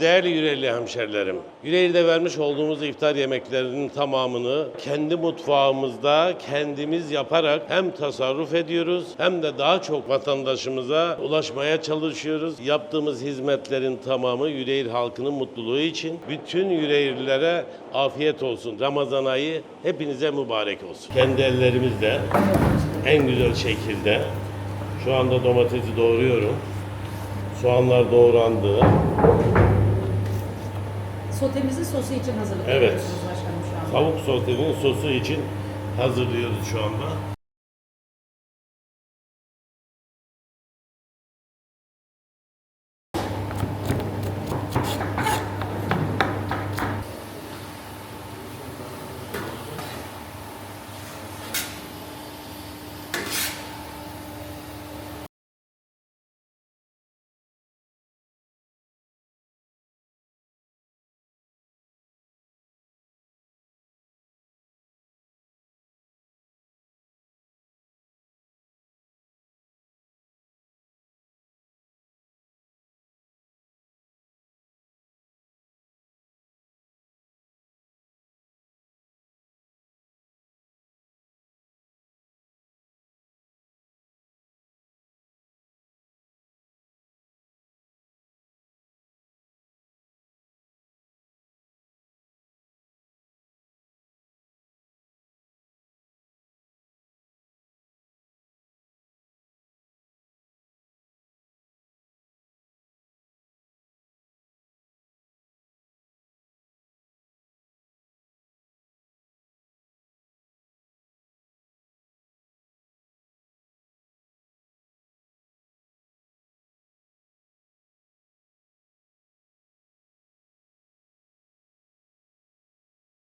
Değerli Yüreğirli hemşerilerim, Yüreğir'de vermiş olduğumuz iftar yemeklerinin tamamını kendi mutfağımızda kendimiz yaparak hem tasarruf ediyoruz hem de daha çok vatandaşımıza ulaşmaya çalışıyoruz. Yaptığımız hizmetlerin tamamı Yüreğir halkının mutluluğu için bütün Yüreğirlilere afiyet olsun. Ramazan ayı hepinize mübarek olsun. Kendi ellerimizle en güzel şekilde şu anda domatesi doğruyorum. Soğanlar doğrandı. Sotemizin sosu için hazırlık Evet. yapıyorsunuz başkanım şu an. Tavuk sotenin sosu için hazırlıyoruz şu anda.